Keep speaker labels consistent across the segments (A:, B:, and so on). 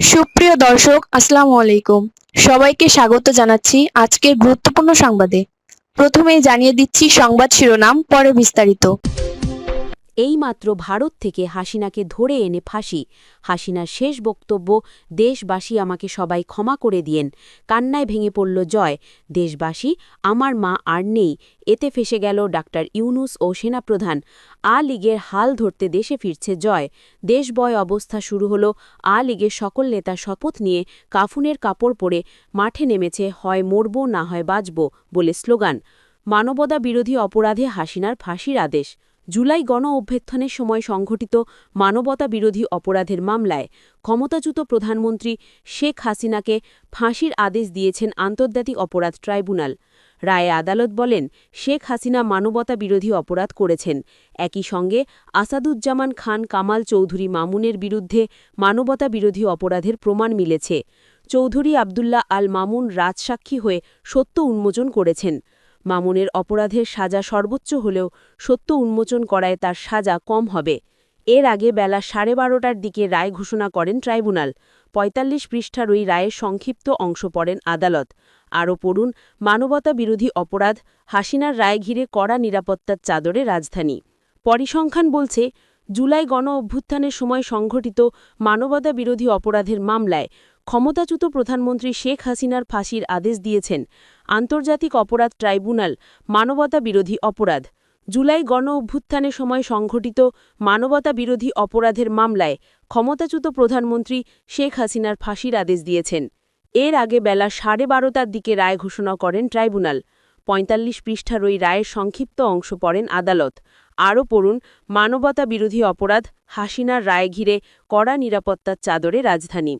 A: সুপ্রিয় দর্শক, আসসালামু আলাইকুম। সবাইকে স্বাগত জানাচ্ছি আজকের গুরুত্বপূর্ণ সংবাদে। প্রথমেই জানিয়ে দিচ্ছি সংবাদ শিরোনাম, পরে বিস্তারিত।
B: এইমাত্র ভারত থেকে হাসিনাকে ধরে এনে ফাঁসি। হাসিনার শেষ বক্তব্য, দেশবাসী আমাকে সবাই ক্ষমা করে দিয়েন। কান্নায় ভেঙে পড়ল জয়। দেশবাসী, আমার মা আর নেই। এতে ফেসে গেল ডাক্তার ইউনুস ও সেনাপ্রধান। আ লীগের হাল ধরতে দেশে ফিরছে জয়। দেশবয় অবস্থা শুরু হল আ লীগের সকল নেতা শপথ নিয়ে কাফুনের কাপড় পরে মাঠে নেমেছে, হয় মরব, না হয় বাঁচব বলে স্লোগান। মানবতা বিরোধী অপরাধে হাসিনার ফাঁসির আদেশ। জুলাই গণ অভ্যুত্থানের সময় সংঘটিত মানবতা বিরোধী অপরাধের মামলায় ক্ষমতাচ্যুত প্রধানমন্ত্রী শেখ হাসিনাকে ফাঁসির আদেশ দিয়েছেন আন্তর্জাতিক অপরাধ ট্রাইব্যুনাল। রায়ে আদালত বলেন, শেখ হাসিনা মানবতা বিরোধী অপরাধ করেছেন। একই সঙ্গে আসাদুজ্জামান খান কামাল চৌধুরী মামুনের বিরুদ্ধে মানবতা বিরোধী অপরাধের প্রমাণ মিলেছে। চৌধুরী আবদুল্লাহ আল মামুন রাজসাক্ষী হয়ে সত্য উন্মোচন করেছেন। মামুনের অপরাধের সাজা সর্বোচ্চ হলেও সত্য উন্মোচন করায় তার সাজা কম হবে। এর আগে বেলা সাড়ে বারোটার দিকে রায় ঘোষণা করেন ট্রাইব্যুনাল। ৪৫ পৃষ্ঠার ওই রায়ের সংক্ষিপ্ত অংশ পড়েন আদালত। আরও পড়ুন, মানবতা বিরোধী অপরাধ, হাসিনার রায় ঘিরে কড়া নিরাপত্তার চাদরে রাজধানী। পরিসংখ্যান বলছে, জুলাই গণ অভ্যুত্থানের সময় সংঘটিত মানবতা বিরোধী অপরাধের মামলায় ক্ষমতাচ্যুত প্রধানমন্ত্রী শেখ হাসিনার ফাঁসির আদেশ দিয়েছেন আন্তর্জাতিক অপরাধ ট্রাইব্যুনাল মানবতা বিরোধী অপরাধ। জুলাই গণ অভ্যুত্থানের সময় সংঘটিত মানবতা বিরোধী অপরাধের মামলায় ক্ষমতাচ্যুত প্রধানমন্ত্রী শেখ হাসিনার ফাঁসির আদেশ দিয়েছেন। এর আগে বেলা সাড়ে বারোটার দিকে রায় ঘোষণা করেন ট্রাইব্যুনাল। ৪৫ পৃষ্ঠার ওই রায়ের সংক্ষিপ্ত অংশ পড়েন আদালত। আরও পড়ুন মানবতা বিরোধী অপরাধ, হাসিনার রায় ঘিরে কড়া নিরাপত্তার চাদরে রাজধানী।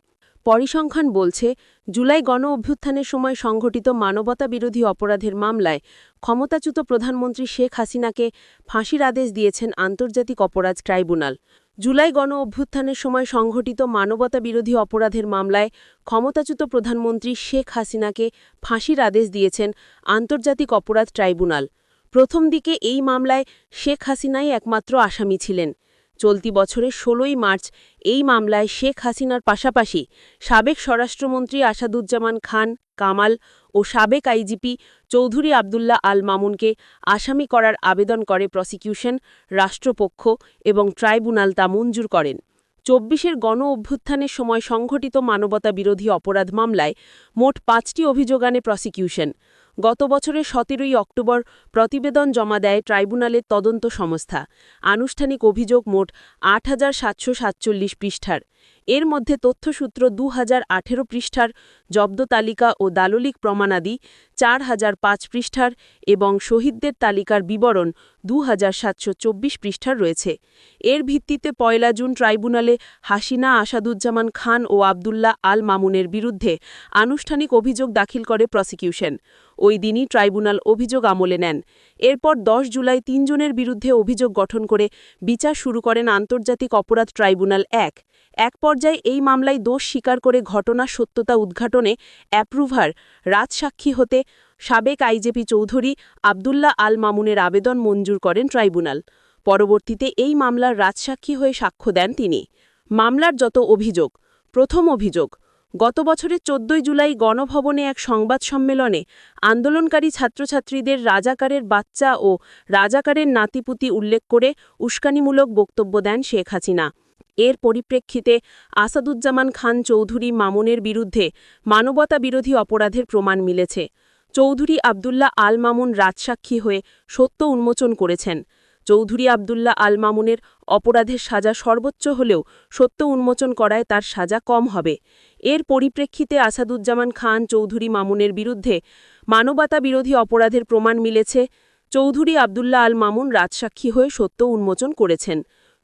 B: পরিসংখ্যান বলছে, জুলাই গণ অভ্যুত্থানের সময় সংঘটিত মানবতা বিরোধী অপরাধের মামলায় ক্ষমতাচ্যুত প্রধানমন্ত্রী শেখ হাসিনাকে ফাঁসির আদেশ দিয়েছেন আন্তর্জাতিক অপরাধ ট্রাইব্যুনাল। জুলাই গণ অভ্যুত্থানের সময় সংঘটিত মানবতা বিরোধী অপরাধের মামলায় ক্ষমতাচ্যুত প্রধানমন্ত্রী শেখ হাসিনাকে ফাঁসির আদেশ দিয়েছেন আন্তর্জাতিক অপরাধ ট্রাইব্যুনাল। প্রথম দিকে এই মামলায় শেখ হাসিনাই একমাত্র আসামি ছিলেন। চলতি বছরের ১৬ই মার্চ এই মামলায় শেখ হাসিনার পাশাপাশি সাবেক স্বরাষ্ট্রমন্ত্রী আসাদুজ্জামান খান, কামাল ও সাবেক আইজিপি চৌধুরী আবদুল্লাহ আল মামুনকে আসামি করার আবেদন করে প্রসিকিউশন, রাষ্ট্রপক্ষ এবং ট্রাইব্যুনাল তা মঞ্জুর করেন। চব্বিশের গণ অভ্যুত্থানের সময় সংঘটিত মানবতা বিরোধী অপরাধ মামলায় মোট পাঁচটি অভিযোগ আনে প্রসিকিউশন। গত বছরের সতেরোই অক্টোবর প্রতিবেদন জমা দেয় ট্রাইব্যুনালের তদন্ত সংস্থা। আনুষ্ঠানিক অভিযোগ মোট আট হাজার সাতশো সাতচল্লিশ পৃষ্ঠার। এর মধ্যে তথ্যসূত্র দু হাজার আঠেরো পৃষ্ঠার, জব্দ তালিকা ও দাললিক প্রমাণাদি চার হাজার পাঁচ পৃষ্ঠার এবং শহীদদের তালিকার বিবরণ দু হাজার সাতশো চব্বিশ পৃষ্ঠার রয়েছে। এর ভিত্তিতে পয়লা জুন ট্রাইব্যুনালে হাসিনা আসাদুজ্জামান খান ও আবদুল্লাহ আল মামুনের বিরুদ্ধে আনুষ্ঠানিক অভিযোগ দাখিল করে প্রসিকিউশন। ওই দিনই ট্রাইব্যুনাল অভিযোগ আমলে নেন। এরপর ১০ জুলাই তিনজনের বিরুদ্ধে অভিযোগ গঠন করে বিচার শুরু করেন আন্তর্জাতিক অপরাধ ট্রাইব্যুনাল এক। এক পর্যায়ে এই মামলায় দোষ স্বীকার করে ঘটনার সত্যতা উদ্ঘাটনে অ্যাপ্রুভার রাজসাক্ষী হতে সাবেক আইজেপি চৌধুরী আবদুল্লাহ আল মামুনের আবেদন মঞ্জুর করেন ট্রাইব্যুনাল। পরবর্তীতে এই মামলার রাজসাক্ষী হয়ে সাক্ষ্য দেন তিনি। মামলার যত অভিযোগ, প্রথম অভিযোগ, গত বছরের চোদ্দই জুলাই গণভবনে এক সংবাদ সম্মেলনে আন্দোলনকারী ছাত্রছাত্রীদের রাজাকারের বাচ্চা ও রাজাকারের নাতিপুতি উল্লেখ করে উস্কানিমূলক বক্তব্য দেন শেখ হাসিনা। এর পরিপ্রেক্ষিতে আসাদুজ্জামান খান চৌধুরী মামুনের বিরুদ্ধে মানবতা বিরোধী অপরাধের প্রমাণ মিলেছে। চৌধুরী আবদুল্লাহ আল মামুন রাজসাক্ষী হয়ে সত্য উন্মোচন করেছেন। চৌধুরী আবদুল্লাহ আল মামুনের অপরাধের সাজা সর্বোচ্চ হলেও সত্য উন্মোচন করায় তার সাজা কম হবে। এর পরিপ্রেক্ষিতে আসাদুজ্জামান খান চৌধুরী মামুনের বিরুদ্ধে মানবতা বিরোধী অপরাধের প্রমাণ মিলেছে। চৌধুরী আবদুল্লাহ আল মামুন রাজসাক্ষী হয়ে সত্য উন্মোচন করেছেন।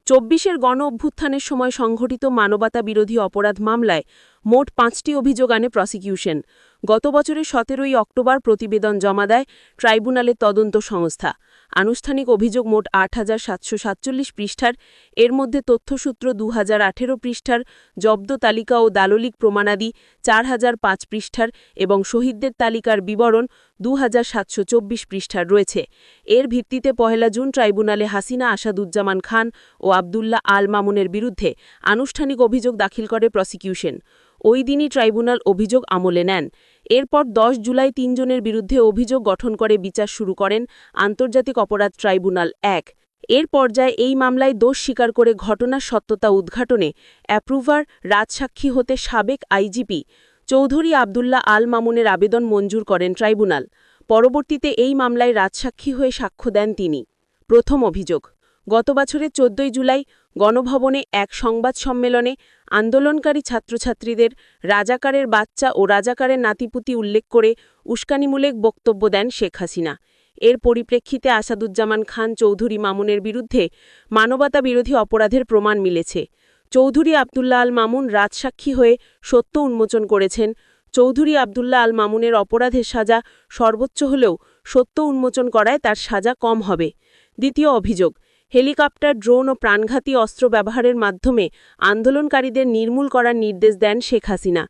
B: চব্বিশের গণ অভ্যুত্থানের সময় সংঘটিত মানবতা বিরোধী অপরাধ মামলায় মোট পাঁচটি অভিযোগ আনে প্রসিকিউশন। গত বছরের সতেরোই অক্টোবর প্রতিবেদন জমা দেয় ট্রাইব্যুনালের তদন্ত সংস্থা। আনুষ্ঠানিক অভিযোগ মোট আট হাজার সাতশো সাতচল্লিশ পৃষ্ঠার। এর মধ্যে তথ্যসূত্র দু হাজার আঠেরো পৃষ্ঠার, জব্দ তালিকা ও দাললিক প্রমাণাদি চার হাজার পাঁচ পৃষ্ঠার এবং শহীদদের তালিকার বিবরণ দু হাজার সাতশো চব্বিশ পৃষ্ঠার রয়েছে। এর ভিত্তিতে পহেলা জুন ট্রাইব্যুনালে হাসিনা আসাদুজ্জামান খান ও আবদুল্লাহ আল মামুনের বিরুদ্ধে আনুষ্ঠানিক অভিযোগ দাখিল করে প্রসিকিউশন। ওই দিনই ট্রাইব্যুনাল অভিযোগ আমলে নেন। এরপর দশ জুলাই তিনজনের বিরুদ্ধে অভিযোগ গঠন করে বিচার শুরু করেন আন্তর্জাতিক অপরাধ ট্রাইব্যুনাল এক। এর পর্যায়ে এই মামলায় দোষ স্বীকার করে ঘটনার সত্যতা উদ্ঘাটনে অ্যাপ্রুভার রাজসাক্ষী হতে সাবেক আইজিপি চৌধুরী আবদুল্লাহ আল মামুনের আবেদন মঞ্জুর করেন ট্রাইব্যুনাল। পরবর্তীতে এই মামলায় রাজসাক্ষী হয়ে সাক্ষ্য দেন তিনি। প্রথম অভিযোগ, গত বছরের চোদ্দই জুলাই গণভবনে এক সংবাদ সম্মেলনে আন্দোলনকারী ছাত্রছাত্রীদের রাজাকারের বাচ্চা ও রাজাকারের নাতিপুতি উল্লেখ করে উস্কানিমূলক বক্তব্য দেন শেখ হাসিনা। এর পরিপ্রেক্ষিতে আসাদুজ্জামান খান, চৌধুরী মামুনের বিরুদ্ধে মানবতা বিরোধী অপরাধের প্রমাণ মিলেছে। চৌধুরী আবদুল্লাহ আল মামুন রাজসাক্ষী হয়ে সত্য উন্মোচন করেছেন। চৌধুরী আবদুল্লাহ আল মামুনের অপরাধের সাজা সর্বোচ্চ হলেও সত্য উন্মোচন করায় তার সাজা কম হবে। দ্বিতীয় অভিযোগ হেলিকপ্টার, ড্রোন ও প্রাণঘাতী অস্ত্র ব্যবহারের মাধ্যমে আন্দোলনকারীদের নির্মূল করার নির্দেশ দেন শেখ হাসিনা।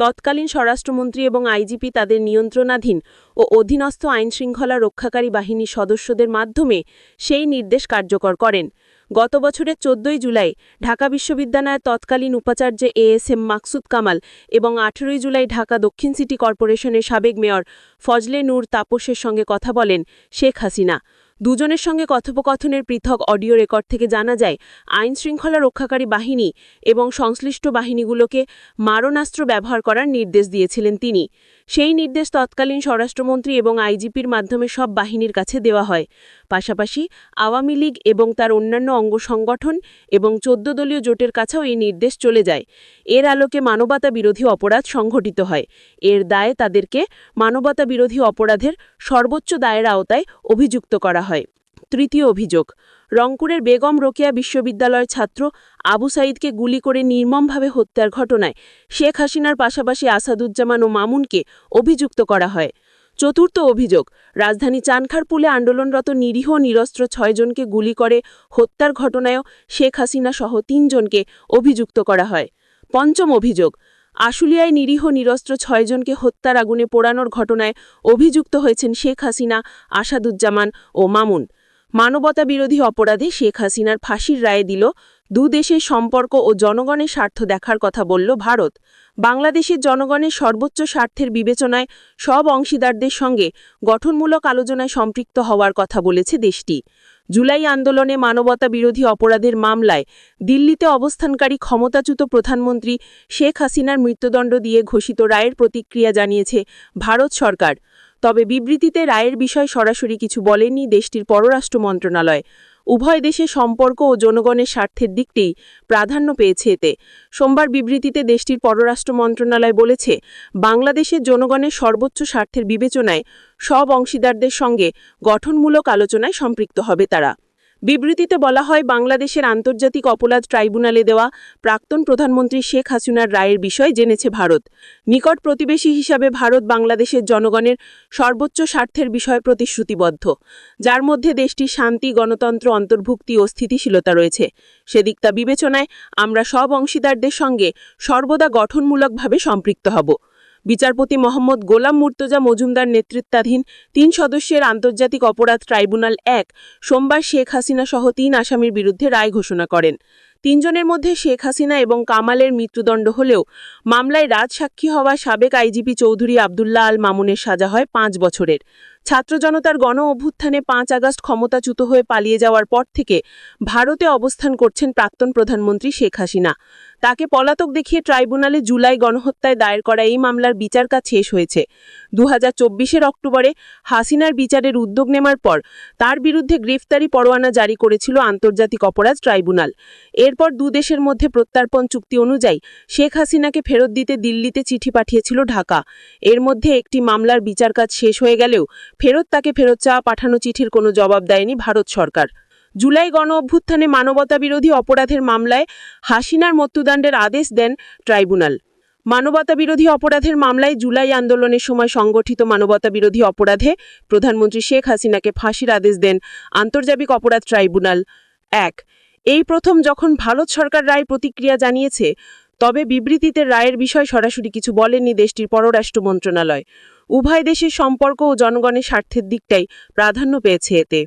B: তৎকালীন স্বরাষ্ট্রমন্ত্রী এবং আইজিপি তাদের নিয়ন্ত্রণাধীন ও অধীনস্থ আইনশৃঙ্খলা রক্ষাকারী বাহিনীর সদস্যদের মাধ্যমে সেই নির্দেশ কার্যকর করেন। গত বছরের চোদ্দই জুলাই ঢাকা বিশ্ববিদ্যালয়ের তৎকালীন উপাচার্য A S M Maksud Kamal এবং আঠেরোই জুলাই ঢাকা দক্ষিণ সিটি কর্পোরেশনের সাবেক মেয়র ফজলে নূর তাপসের সঙ্গে কথা বলেন শেখ হাসিনা। দুজনের সঙ্গে কথোপকথনের পৃথক অডিও রেকর্ড থেকে জানা যায়, আইন শৃঙ্খলা রক্ষাকারী বাহিনী এবং সংশ্লিষ্ট বাহিনীগুলোকে মারণাস্ত্র ব্যবহার করার নির্দেশ দিয়েছিলেন তিনি। সেই নির্দেশ তৎকালীন স্বরাষ্ট্রমন্ত্রী এবং আইজিপির মাধ্যমে সব বাহিনীর কাছে দেওয়া হয়। পাশাপাশি আওয়ামী লীগ এবং তার অন্যান্য অঙ্গ সংগঠন এবং চোদ্দ দলীয় জোটের কাছেও এই নির্দেশ চলে যায়। এর আলোকে মানবতা বিরোধী অপরাধ সংঘটিত হয়। এর দায়ে তাদেরকে মানবতা বিরোধী অপরাধের সর্বোচ্চ দায়ের আওতায় অভিযুক্ত করা হয়। তৃতীয় অভিযোগ, রংপুরের বেগম রোকেয়া বিশ্ববিদ্যালয়ের ছাত্র আবু সাইদকে গুলি করে নির্মমভাবে হত্যার ঘটনায় শেখ হাসিনার পাশাপাশি আসাদুজ্জামান ও মামুনকে অভিযুক্ত করা হয়। চতুর্থ অভিযোগ, রাজধানী চানখারপুলে আন্দোলনরত নিরীহ নিরস্ত্র ছয়জনকে গুলি করে হত্যার ঘটনায়ও শেখ হাসিনা সহ তিনজনকে অভিযুক্ত করা হয়। পঞ্চম অভিযোগ আশুলিয়ায় নিরীহ নিরস্ত্র ছয়জনকে হত্যার আগুনে পোড়ানোর ঘটনায় অভিযুক্ত হয়েছেন শেখ হাসিনা, আসাদুজ্জামান ও মামুন। মানবতা বিরোধী অপরাধে শেখ হাসিনার ফাঁসির রায় দিল দেশের সম্পর্ক ও জনগণের স্বার্থ দেখার কথা বলল ভারত। বাংলাদেশের জনগণের সর্বোচ্চ স্বার্থের বিবেচনায় সব অংশীদারদের সঙ্গে গঠনমূলক আলোচনায় সম্পৃক্ত হওয়ার কথা বলেছে দেশটি। জুলাই আন্দোলনে মানবতা বিরোধী অপরাধের মামলায় দিল্লিতে অবস্থানকারী ক্ষমতাচ্যুত প্রধানমন্ত্রী শেখ হাসিনার মৃত্যুদণ্ড দিয়ে ঘোষিত রায়ের প্রতিক্রিয়া জানিয়েছে ভারত সরকার। তবে বিবৃতিতে রায়ের বিষয় সরাসরি কিছু বলেনি দেশটির পররাষ্ট্র মন্ত্রণালয়। উভয় দেশের সম্পর্ক ও জনগণের স্বার্থের দিকটি প্রাধান্য পেয়েছে এতে। সোমবার বিবৃতিতে দেশটির পররাষ্ট্র মন্ত্রণালয় বলেছে, বাংলাদেশের জনগণের সর্বোচ্চ স্বার্থের বিবেচনায় সব অংশীদারদের সঙ্গে গঠনমূলক আলোচনায় সম্পৃক্ত হবে তারা। বিবৃতিতে বলা হয়, বাংলাদেশের আন্তর্জাতিক অপরাধ ট্রাইব্যুনালে দেওয়া প্রাক্তন প্রধানমন্ত্রী শেখ হাসিনার রায়ের বিষয় জেনেছে ভারত। নিকট প্রতিবেশী হিসাবে ভারত বাংলাদেশের জনগণের সর্বোচ্চ স্বার্থের বিষয়ে প্রতিশ্রুতিবদ্ধ। যার মধ্যে দেশটির শান্তি, গণতন্ত্র, অন্তর্ভুক্তি ও স্থিতিশীলতা রয়েছে। সেদিক তা বিবেচনায় আমরা সব অংশীদারদের সঙ্গে সর্বদা গঠনমূলকভাবে সম্পৃক্ত হব। বিচারপতি মোহাম্মদ গোলাম মুর্তজা মজুমদার নেতৃত্বাধীন তিন সদস্যের আন্তর্জাতিক অপরাধ ট্রাইব্যুনাল এক সোমবার শেখ হাসিনা সহ তিন আসামির বিরুদ্ধে রায় ঘোষণা করেন। তিনজনের মধ্যে শেখ হাসিনা এবং কামালের মৃত্যুদণ্ড হলেও মামলায় রাজসাক্ষী হওয়া সাবেক আইজিপি চৌধুরী আবদুল্লাহ আল মামুনের সাজা হয় পাঁচ বছরের। ছাত্র জনতার গণ অভ্যুত্থানে পাঁচ আগস্ট ক্ষমতাচ্যুত হয়ে পালিয়ে যাওয়ার পর থেকে ভারতে অবস্থান করছেন প্রাক্তন প্রধানমন্ত্রী শেখ হাসিনা। তাকে পলাতক দেখিয়ে ট্রাইব্যুনালে জুলাই গণহত্যায় দায়ের করা এই মামলার বিচার কাজ শেষ হয়েছে। দু হাজার অক্টোবরে হাসিনার বিচারের উদ্যোগ নেওয়ার পর তার বিরুদ্ধে গ্রেফতারি পরোয়ানা জারি করেছিল আন্তর্জাতিক অপরাধ ট্রাইব্যুনাল। এরপর দু দেশের মধ্যে প্রত্যার্পণ চুক্তি অনুযায়ী শেখ হাসিনাকে ফেরত দিতে দিল্লিতে চিঠি পাঠিয়েছিল ঢাকা। এর মধ্যে একটি মামলার বিচার কাজ শেষ হয়ে গেলেও ফেরত তাকে ফেরত চাওয়া পাঠানো চিঠির কোনো জবাব দেয়নি ভারত সরকার। জুলাই গণ অভ্যুত্থানে মানবতা বিরোধী অপরাধের মামলায় হাসিনার মৃত্যুদণ্ডের আদেশ দেন ট্রাইব্যুনাল। মানবতা বিরোধী অপরাধের মামলায় জুলাই আন্দোলনের সময় সংগঠিত মানবতা বিরোধী অপরাধে প্রধানমন্ত্রী শেখ হাসিনাকে ফাঁসির আদেশ দেন আন্তর্জাতিক অপরাধ ট্রাইব্যুনাল। এক, এই প্রথম যখন ভারত সরকার রায় প্রতিক্রিয়া জানিয়েছে, তবে বিবৃতিতে রায়ের বিষয় সরাসরি কিছু বলেননি দেশটির পররাষ্ট্র মন্ত্রণালয়। উভয় দেশের সম্পর্ক ও জনগণের স্বার্থের দিকটাই প্রাধান্য পেয়েছে এতে।